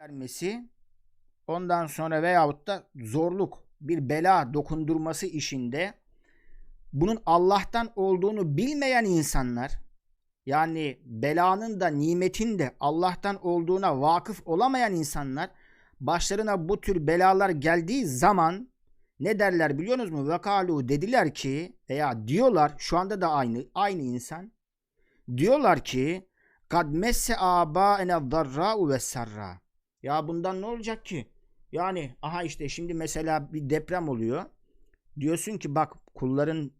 vermesi ondan sonra veyahut da zorluk bir bela dokundurması işinde bunun Allah'tan olduğunu bilmeyen insanlar yani belanın da nimetin de Allah'tan olduğuna vakıf olamayan insanlar başlarına bu tür belalar geldiği zaman ne derler biliyorsunuz mu? Vekalu dediler ki veya diyorlar şu anda da aynı aynı insan diyorlar ki kad messe abaene darra'u ve sarra. Ya bundan ne olacak ki? Yani aha işte şimdi mesela bir deprem oluyor. Diyorsun ki bak kulların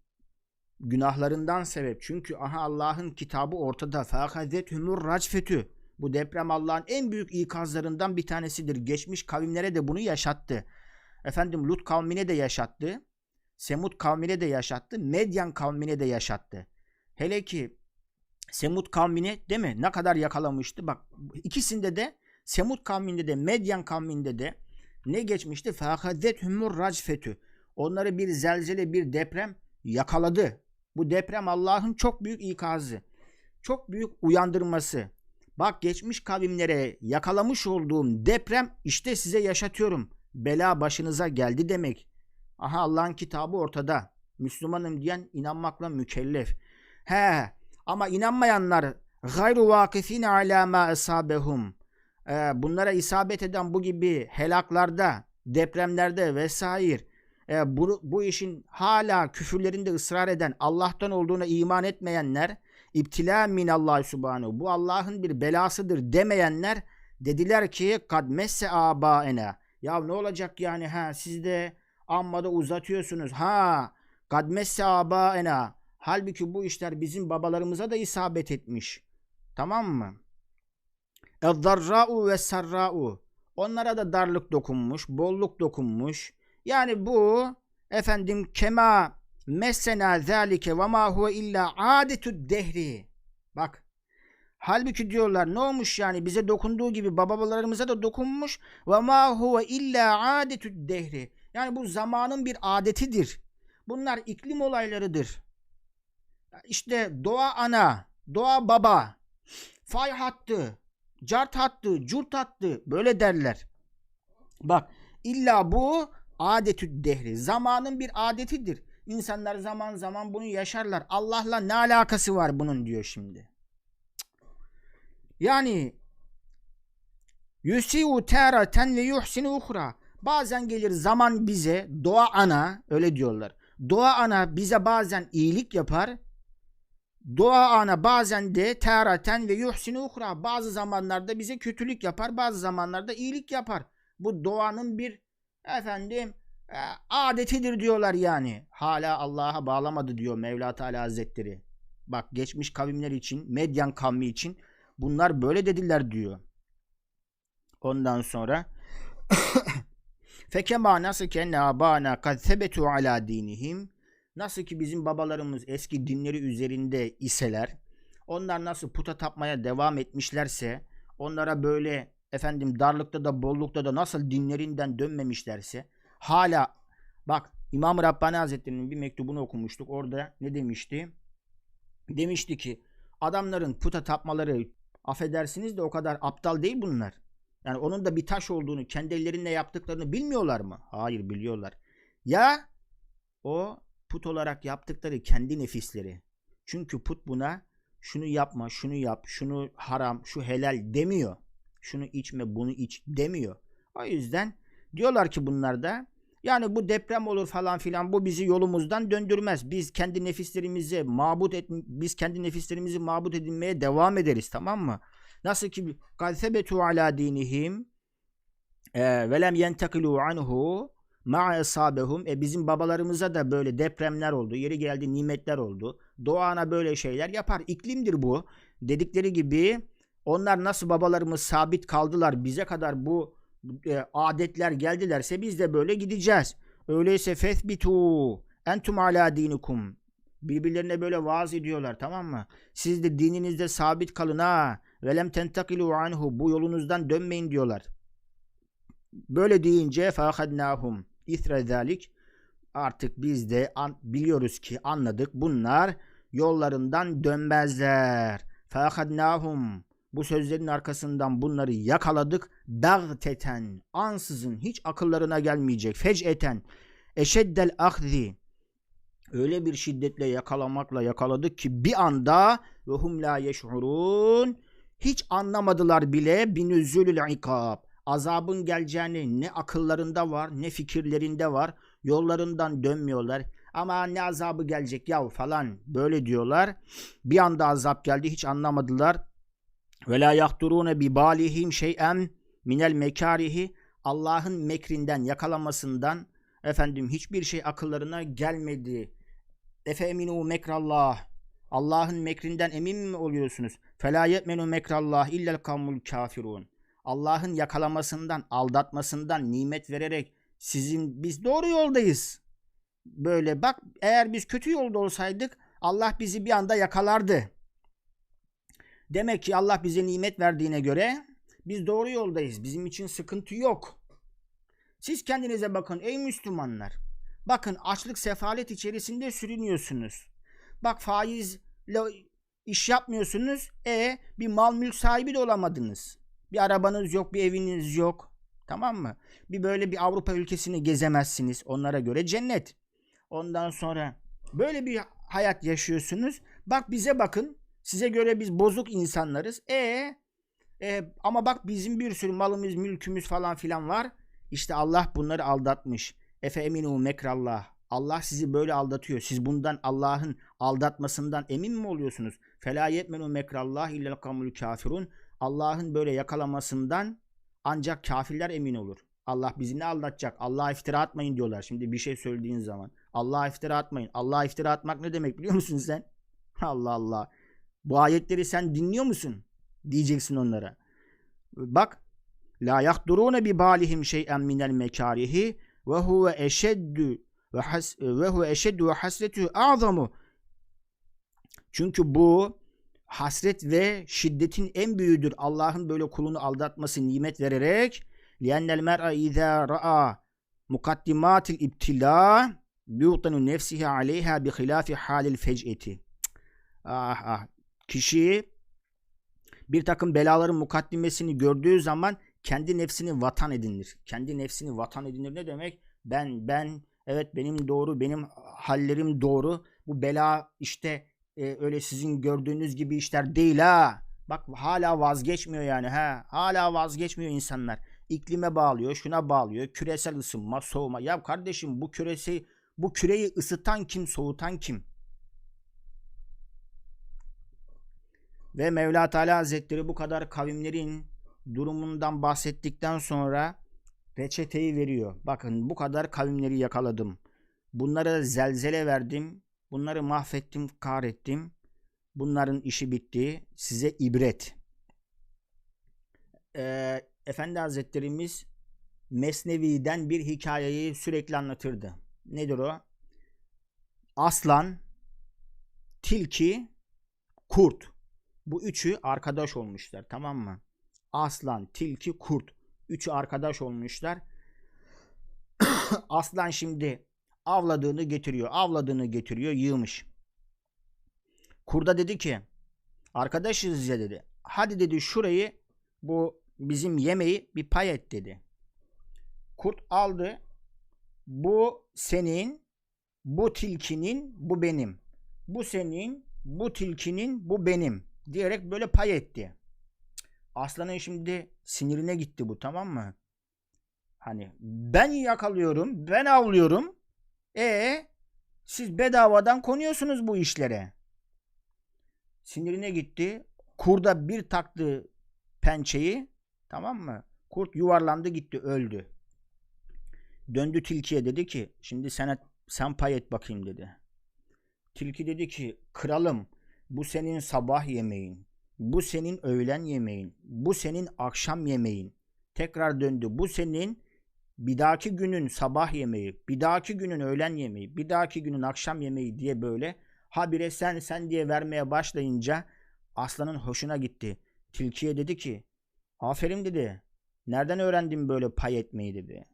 günahlarından sebep. Çünkü aha Allah'ın kitabı ortada. Fâhazethumur racfetü. Bu deprem Allah'ın en büyük ikazlarından bir tanesidir. Geçmiş kavimlere de bunu yaşattı. Efendim Lut kavmine de yaşattı. Semud kavmine de yaşattı. Medyan kavmine de yaşattı. Hele ki Semud kavmini değil mi? Ne kadar yakalamıştı? Bak ikisinde de Semud kavminde de Medyan kavminde de ne geçmişti? Fâhazethumur racfetü. Onları bir zelzele, bir deprem yakaladı. Bu deprem Allah'ın çok büyük ikazı. Çok büyük uyandırması. Bak geçmiş kavimlere yakalamış olduğum deprem işte size yaşatıyorum. Bela başınıza geldi demek. Aha Allah'ın kitabı ortada. Müslümanım diyen inanmakla mükellef. He ama inanmayanlar gayru vakifine ala ma esabehum. Ee, bunlara isabet eden bu gibi helaklarda, depremlerde vesaire e, bu, bu işin hala küfürlerinde ısrar eden Allah'tan olduğuna iman etmeyenler İptila min Allah subhanahu. Bu Allah'ın bir belasıdır demeyenler dediler ki kad messe abaena. Ya ne olacak yani ha siz de amma da uzatıyorsunuz. Ha kad messe abaena. Halbuki bu işler bizim babalarımıza da isabet etmiş. Tamam mı? Eddarra'u ve sarra'u. Onlara da darlık dokunmuş, bolluk dokunmuş. Yani bu efendim kema Messena zâlike ve mâ huve illa âdetü dehri. Bak. Halbuki diyorlar ne olmuş yani bize dokunduğu gibi babalarımıza da dokunmuş ve mâ huve illa âdetü dehri. Yani bu zamanın bir adetidir. Bunlar iklim olaylarıdır. İşte doğa ana, doğa baba, fay hattı, cart hattı, curt hattı böyle derler. Bak illa bu adetü dehri. Zamanın bir adetidir. İnsanlar zaman zaman bunu yaşarlar. Allah'la ne alakası var bunun diyor şimdi. Yani yusiu taraten ve yuhsinu uhra. Bazen gelir zaman bize doğa ana öyle diyorlar. Doğa ana bize bazen iyilik yapar. Doğa ana bazen de taraten ve yuhsinu uhra. Bazı zamanlarda bize kötülük yapar, bazı zamanlarda iyilik yapar. Bu doğanın bir efendim e, adetidir diyorlar yani. Hala Allah'a bağlamadı diyor Mevla Teala Hazretleri. Bak geçmiş kavimler için, Medyan kavmi için bunlar böyle dediler diyor. Ondan sonra Fekema nasıl ki abana kad sebetu ala dinihim nasıl ki bizim babalarımız eski dinleri üzerinde iseler onlar nasıl puta tapmaya devam etmişlerse onlara böyle efendim darlıkta da bollukta da nasıl dinlerinden dönmemişlerse hala bak İmam Rabbani Hazretleri'nin bir mektubunu okumuştuk. Orada ne demişti? Demişti ki adamların puta tapmaları affedersiniz de o kadar aptal değil bunlar. Yani onun da bir taş olduğunu, kendi ellerinle yaptıklarını bilmiyorlar mı? Hayır biliyorlar. Ya o put olarak yaptıkları kendi nefisleri. Çünkü put buna şunu yapma, şunu yap, şunu haram, şu helal demiyor. Şunu içme, bunu iç demiyor. O yüzden diyorlar ki bunlar da yani bu deprem olur falan filan bu bizi yolumuzdan döndürmez. Biz kendi nefislerimizi mabut et biz kendi nefislerimizi mabut edinmeye devam ederiz tamam mı? Nasıl ki kalsebetu ala dinihim e, ve lem yentekilu anhu ma'a esabehum e bizim babalarımıza da böyle depremler oldu. Yeri geldi nimetler oldu. Doğana böyle şeyler yapar. İklimdir bu. Dedikleri gibi onlar nasıl babalarımız sabit kaldılar bize kadar bu e, adetler geldilerse biz de böyle gideceğiz. Öyleyse fethbitu entum ala dinikum. Birbirlerine böyle vaaz ediyorlar tamam mı? Siz de dininizde sabit kalın ha. Velem tentakilu anhu. Bu yolunuzdan dönmeyin diyorlar. Böyle deyince fahadnahum isre. Artık biz de an, biliyoruz ki anladık bunlar yollarından dönmezler. Fahadnahum Bu sözlerin arkasından bunları yakaladık. Dağteten, ansızın hiç akıllarına gelmeyecek. Fec'eten, eşeddel ahzi. Öyle bir şiddetle yakalamakla yakaladık ki bir anda ve hum la yeş'urun hiç anlamadılar bile binüzülül ikab. Azabın geleceğini ne akıllarında var ne fikirlerinde var. Yollarından dönmüyorlar. Ama ne azabı gelecek yav falan böyle diyorlar. Bir anda azap geldi hiç anlamadılar. Ve la yahdurune bi balihim şey'en minel mekarihi Allah'ın mekrinden yakalamasından efendim hiçbir şey akıllarına gelmedi. Efe eminu mekrallah. Allah'ın mekrinden emin mi oluyorsunuz? Fela yetmenu mekrallah illel kavmul kafirun. Allah'ın yakalamasından, aldatmasından nimet vererek sizin biz doğru yoldayız. Böyle bak eğer biz kötü yolda olsaydık Allah bizi bir anda yakalardı. Demek ki Allah bize nimet verdiğine göre biz doğru yoldayız. Bizim için sıkıntı yok. Siz kendinize bakın ey Müslümanlar. Bakın açlık sefalet içerisinde sürünüyorsunuz. Bak faizle iş yapmıyorsunuz. E bir mal mülk sahibi de olamadınız. Bir arabanız yok, bir eviniz yok. Tamam mı? Bir böyle bir Avrupa ülkesini gezemezsiniz. Onlara göre cennet. Ondan sonra böyle bir hayat yaşıyorsunuz. Bak bize bakın. Size göre biz bozuk insanlarız. E, e ama bak bizim bir sürü malımız, mülkümüz falan filan var. İşte Allah bunları aldatmış. Efe eminu mekrallah. Allah sizi böyle aldatıyor. Siz bundan Allah'ın aldatmasından emin mi oluyorsunuz? Fela yetmenu mekrallah illel kamul kafirun. Allah'ın böyle yakalamasından ancak kafirler emin olur. Allah bizi ne aldatacak? Allah'a iftira atmayın diyorlar. Şimdi bir şey söylediğin zaman. Allah'a iftira atmayın. Allah'a iftira atmak ne demek biliyor musun sen? Allah Allah. Bu ayetleri sen dinliyor musun? Diyeceksin onlara. Bak. La yahdurune bi balihim şey'en minel mekarihi ve huve eşeddu ve huve eşeddu ve hasretu azamu. Çünkü bu hasret ve şiddetin en büyüğüdür. Allah'ın böyle kulunu aldatması, nimet vererek لِيَنَّ الْمَرْءَ اِذَا رَأَى مُقَدِّمَاتِ الْاِبْتِلَى يُوطَنُ نَفْسِهَا عَلَيْهَا بِخِلَافِ حَالِ الْفَجْئَةِ Ah ah. Kişi bir takım belaların mukaddimesini gördüğü zaman kendi nefsini vatan edinir. Kendi nefsini vatan edinir ne demek? Ben, ben, evet benim doğru, benim hallerim doğru. Bu bela işte e, öyle sizin gördüğünüz gibi işler değil ha. Bak hala vazgeçmiyor yani ha. Hala vazgeçmiyor insanlar. İklime bağlıyor, şuna bağlıyor. Küresel ısınma, soğuma. Ya kardeşim bu küresi, bu küreyi ısıtan kim, soğutan kim? Ve Mevla Teala Hazretleri bu kadar kavimlerin durumundan bahsettikten sonra reçeteyi veriyor. Bakın bu kadar kavimleri yakaladım. Bunlara zelzele verdim. Bunları mahvettim, kahrettim. Bunların işi bitti. Size ibret. Ee, Efendi Hazretlerimiz Mesnevi'den bir hikayeyi sürekli anlatırdı. Nedir o? Aslan, tilki, kurt. Bu üçü arkadaş olmuşlar tamam mı? Aslan, tilki, kurt. Üçü arkadaş olmuşlar. Aslan şimdi avladığını getiriyor. Avladığını getiriyor yığmış. Kurda dedi ki arkadaşız ya dedi. Hadi dedi şurayı bu bizim yemeği bir pay et dedi. Kurt aldı. Bu senin, bu tilkinin, bu benim. Bu senin, bu tilkinin, bu benim diyerek böyle pay etti. Aslanın şimdi sinirine gitti bu tamam mı? Hani ben yakalıyorum, ben avlıyorum. E siz bedavadan konuyorsunuz bu işlere. Sinirine gitti. Kurda bir taktı pençeyi. Tamam mı? Kurt yuvarlandı gitti öldü. Döndü tilkiye dedi ki şimdi sana sen pay et bakayım dedi. Tilki dedi ki kralım bu senin sabah yemeğin. Bu senin öğlen yemeğin. Bu senin akşam yemeğin. Tekrar döndü. Bu senin bir dahaki günün sabah yemeği, bir dahaki günün öğlen yemeği, bir dahaki günün akşam yemeği diye böyle habire sen sen diye vermeye başlayınca aslanın hoşuna gitti. Tilkiye dedi ki aferin dedi. Nereden öğrendin böyle pay etmeyi dedi.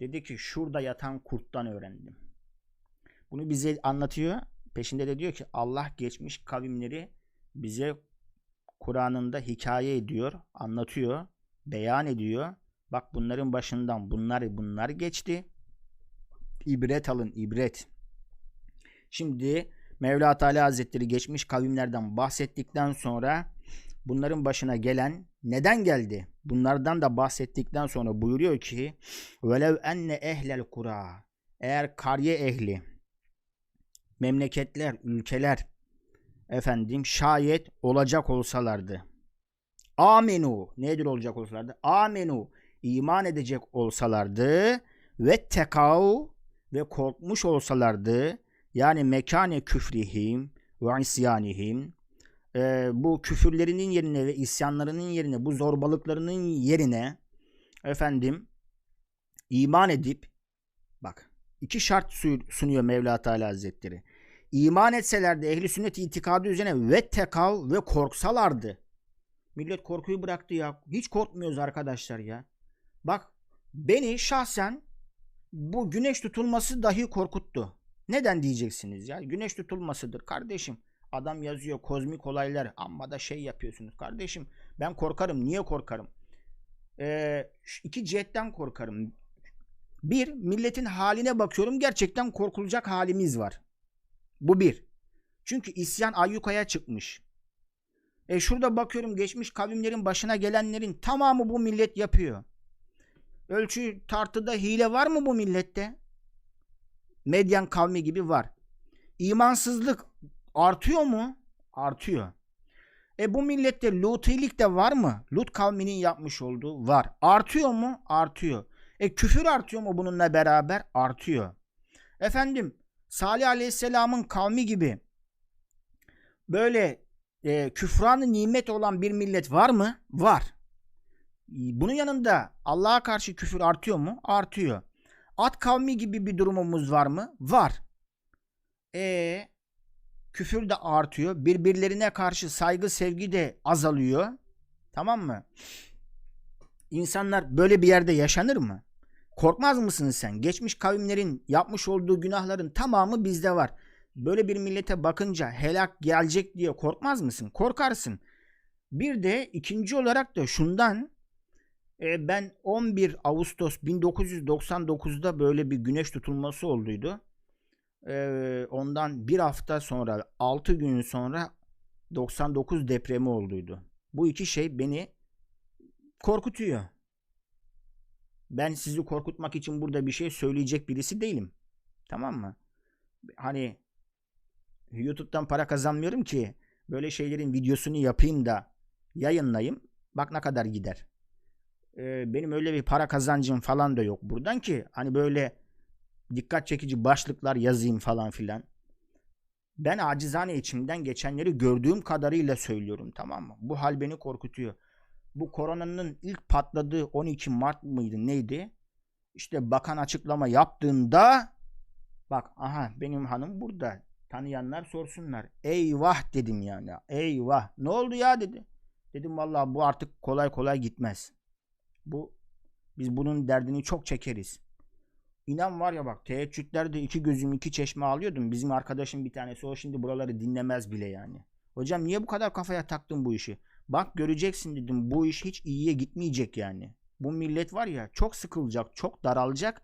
Dedi ki şurada yatan kurttan öğrendim. Bunu bize anlatıyor. Peşinde de diyor ki Allah geçmiş kavimleri bize Kur'an'ında hikaye ediyor, anlatıyor, beyan ediyor. Bak bunların başından bunlar bunlar geçti. İbret alın, ibret. Şimdi Mevla Teala Hazretleri geçmiş kavimlerden bahsettikten sonra bunların başına gelen neden geldi? Bunlardan da bahsettikten sonra buyuruyor ki velev enne ehlel kura eğer kariye ehli memleketler, ülkeler efendim şayet olacak olsalardı. Amenu nedir olacak olsalardı? Amenu iman edecek olsalardı ve tekav ve korkmuş olsalardı yani mekane küfrihim ve isyanihim e, bu küfürlerinin yerine ve isyanlarının yerine bu zorbalıklarının yerine efendim iman edip bak iki şart sunuyor Mevla Teala Hazretleri. İman etselerdi ehli sünnet itikadı üzerine ve tekav ve korksalardı. Millet korkuyu bıraktı ya. Hiç korkmuyoruz arkadaşlar ya. Bak beni şahsen bu güneş tutulması dahi korkuttu. Neden diyeceksiniz ya? Güneş tutulmasıdır kardeşim. Adam yazıyor kozmik olaylar amma da şey yapıyorsunuz. Kardeşim ben korkarım. Niye korkarım? Ee, iki cihetten korkarım. Bir, milletin haline bakıyorum. Gerçekten korkulacak halimiz var. Bu bir. Çünkü isyan ayyukaya çıkmış. E şurada bakıyorum geçmiş kavimlerin başına gelenlerin tamamı bu millet yapıyor. Ölçü tartıda hile var mı bu millette? Medyan kavmi gibi var. İmansızlık artıyor mu? Artıyor. E bu millette lutilik de var mı? Lut kavminin yapmış olduğu var. Artıyor mu? Artıyor. E küfür artıyor mu bununla beraber? Artıyor. Efendim Salih Aleyhisselam'ın kavmi gibi böyle e, küfranı nimet olan bir millet var mı? Var. Bunun yanında Allah'a karşı küfür artıyor mu? Artıyor. At kavmi gibi bir durumumuz var mı? Var. E küfür de artıyor. Birbirlerine karşı saygı sevgi de azalıyor. Tamam mı? İnsanlar böyle bir yerde yaşanır mı? Korkmaz mısın sen? Geçmiş kavimlerin yapmış olduğu günahların tamamı bizde var. Böyle bir millete bakınca helak gelecek diye korkmaz mısın? Korkarsın. Bir de ikinci olarak da şundan e, ben 11 Ağustos 1999'da böyle bir güneş tutulması olduydu. E, ondan bir hafta sonra 6 gün sonra 99 depremi olduydu. Bu iki şey beni korkutuyor. Ben sizi korkutmak için burada bir şey söyleyecek birisi değilim. Tamam mı? Hani YouTube'dan para kazanmıyorum ki böyle şeylerin videosunu yapayım da yayınlayayım. Bak ne kadar gider. Benim öyle bir para kazancım falan da yok buradan ki hani böyle dikkat çekici başlıklar yazayım falan filan. Ben acizane içimden geçenleri gördüğüm kadarıyla söylüyorum tamam mı? Bu hal beni korkutuyor bu koronanın ilk patladığı 12 Mart mıydı neydi? İşte bakan açıklama yaptığında bak aha benim hanım burada. Tanıyanlar sorsunlar. Eyvah dedim yani. Eyvah. Ne oldu ya dedi. Dedim vallahi bu artık kolay kolay gitmez. Bu biz bunun derdini çok çekeriz. İnan var ya bak teheccüdlerde iki gözüm iki çeşme alıyordum. Bizim arkadaşım bir tanesi o şimdi buraları dinlemez bile yani. Hocam niye bu kadar kafaya taktın bu işi? Bak göreceksin dedim bu iş hiç iyiye gitmeyecek yani. Bu millet var ya çok sıkılacak, çok daralacak.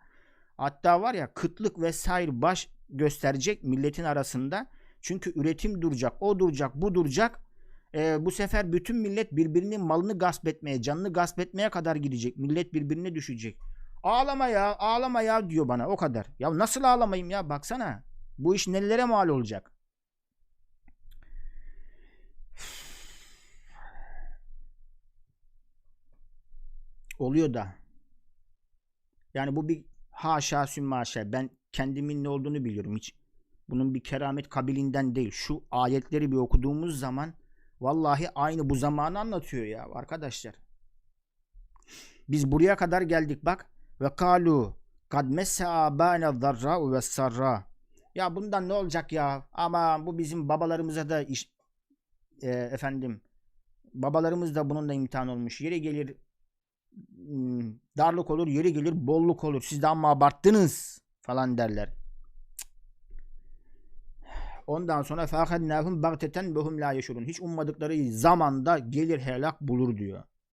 Hatta var ya kıtlık vesaire baş gösterecek milletin arasında. Çünkü üretim duracak, o duracak, bu duracak. Ee, bu sefer bütün millet birbirinin malını gasp etmeye, canını gasp etmeye kadar gidecek. Millet birbirine düşecek. Ağlama ya, ağlama ya diyor bana o kadar. Ya nasıl ağlamayayım ya baksana. Bu iş nelere mal olacak? oluyor da. Yani bu bir haşa sümmaşa. Ben kendimin ne olduğunu biliyorum hiç. Bunun bir keramet kabilinden değil. Şu ayetleri bir okuduğumuz zaman vallahi aynı bu zamanı anlatıyor ya arkadaşlar. Biz buraya kadar geldik bak. Ve kalu kad messe abana zarra ve sarra. Ya bundan ne olacak ya? Ama bu bizim babalarımıza da iş, e, efendim babalarımız da bununla imtihan olmuş. Yeri gelir Hmm, darlık olur, yeri gelir bolluk olur. Siz de amma abarttınız falan derler. Ondan sonra فَاخَدْنَاهُمْ بَغْتَةً وَهُمْ لَا يَشُرُونَ Hiç ummadıkları zamanda gelir helak bulur diyor.